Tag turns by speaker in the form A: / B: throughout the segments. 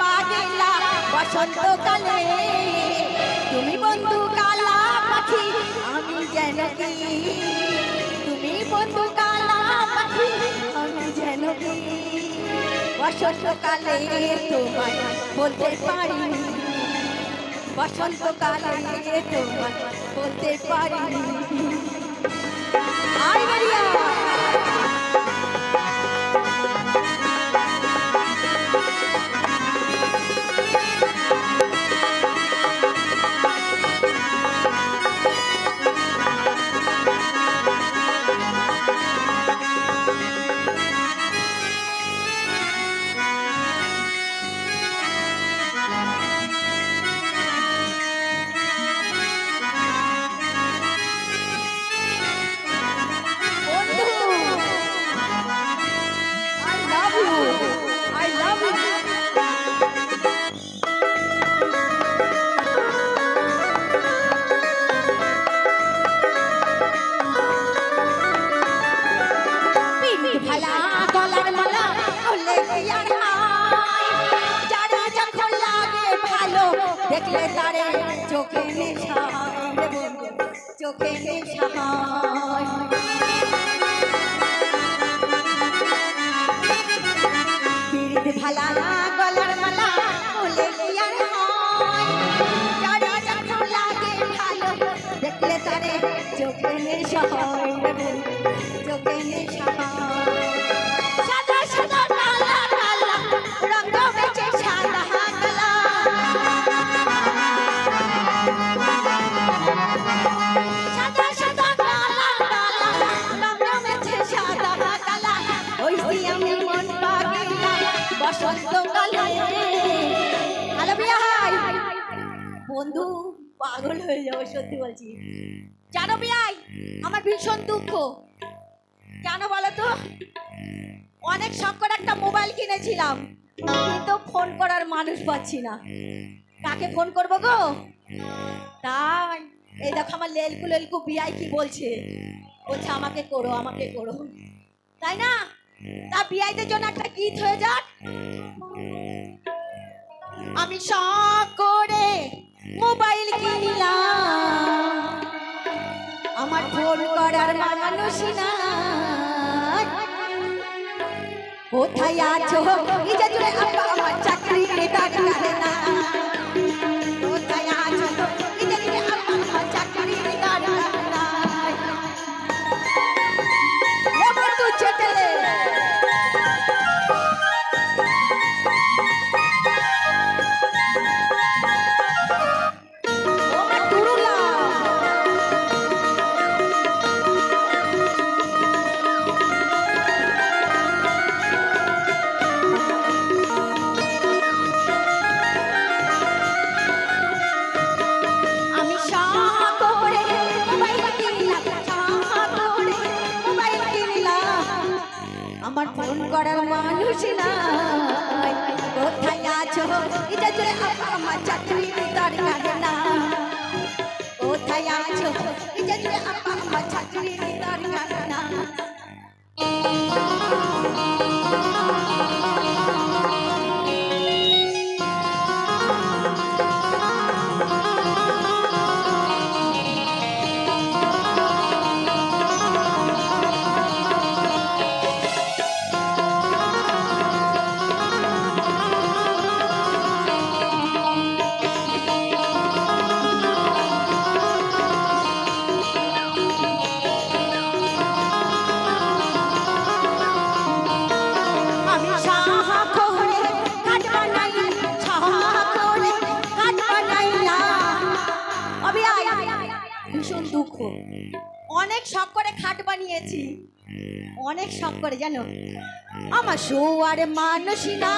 A: পাগেলা বসন্তকালে। তুমি বন্ধু কালা পাখি, আমি তুমি বন্ধু কালা পাখি, আমি বসন্তকালে বলতে পারি বসন্তকালে বলতে পারি আয় মারিয়া দেখলে তারে চোখে চোখে ভালা গলার মালা যারা যখন লাগে ভালো, দেখলে তারে চোখে নেশা বন্ধু, পাগল হয়ে যাব, সত্যি বলছি। জানো বিয়াই? আমার ভীষণ দুঃখ। কেন বলো তো? অনেক শখ একটা মোবাইল কিনেছিলাম, কিন্তু ফোন করার মানুষ পাচ্ছি না। কাকে ফোন করব গো? তাই। এই দেখো আমার লেলকু লেলকু বিয়াই কি বলছে? বলছে, আমাকে করো আমাকে করো। তাই না? তা বিয়াইদের জন্য একটা গীত হয়ে যাক। আমি শখ করে মোবাইল কিনলাম। আমার ফোন করার মানুষ নাই। কোথায় আছো? আমার চাকরি না ফোন করার মানুষ নাই। কোথায় আছো? এটা জুড়ে আমার চাকরি দরকার না কোথায় আছো? এটা জুড়ে আমার চাকরি দরকার না অনেক শখ করে খাট বানিয়েছি। অনেক শখ করে, জানো? আমার শোয়ার মানুষ না।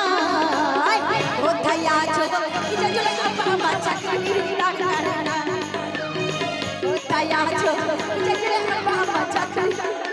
A: কোথায় আছো কোথায় আছো? চাকরি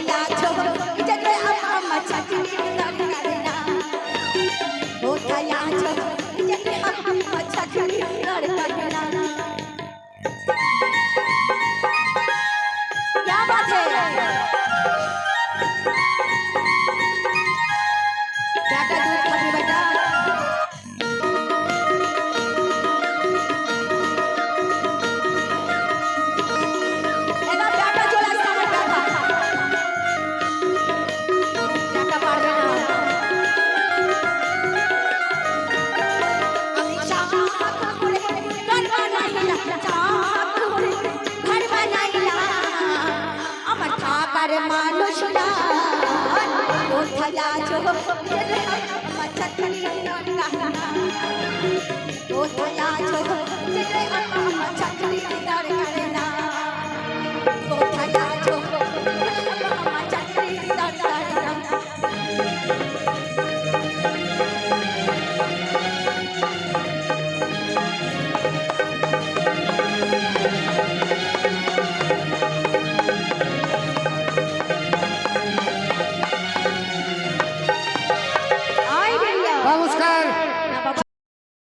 A: কোথায় আমার মানুষ কোথায় আছো কোথায় আছো